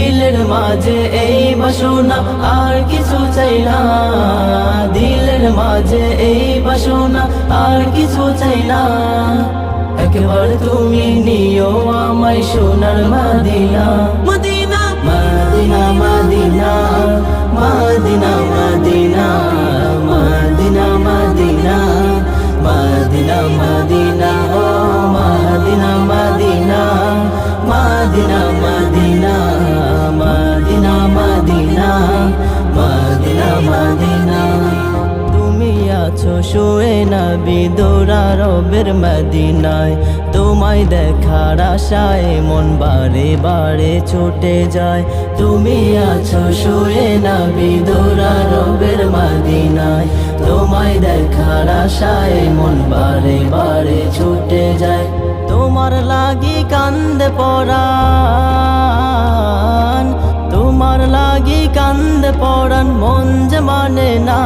দিলের মাঝে এই বাসনা আর কিছু চাই না। দিলের মাঝে এই বাসনা আর কিছু চাই না। একবার তুমি নিও আমায় সোনার মাদিনা। শুয়ে না বিদোরা রবের মদিনায়। তোমায় দেখার আশায় মন বারে বারে ছুটে যায়। তুমি আছো শুয়ে না বিদোরা রবের মদিনায়। তোমায় দেখার আশায় মন বারে বারে ছুটে যায়। তোমার লাগি কান্দে পরাণ। তোমার লাগি কান্দে পরাণ, মন যে মানে না।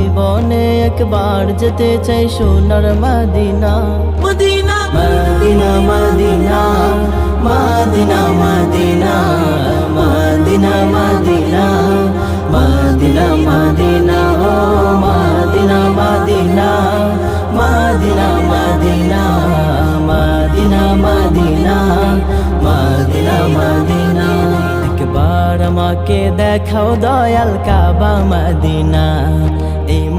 জীবনে একবার যেতে চাই সোনার Medina Medina Medina Medina Medina Medina Medina Medina Medina Medina ও Medina Medina Medina Medina Medina Medina Medina Medina একবার আমাকে দেখাও দয়াল কাবা মদিনা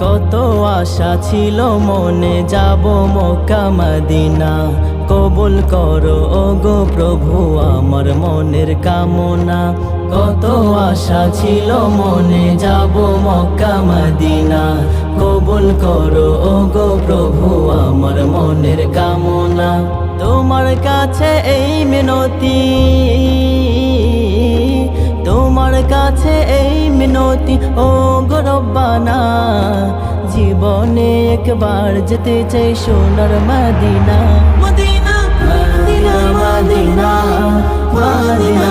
কত আশা ছিল মনে, যাব মক্কা মদিনা। কবুল করো ও গো প্রভু, আমার মনের কামনা। কত আশা ছিল মনে, যাব মক্কা মদিনা। কবুল করো ও গো প্রভু, আমার মনের কামনা। তোমার কাছে এই মিনতি মিনতি ও গরব্বানা জীবনে একবার যেতে চাই সোনার Medina Medina Medina Medina Medina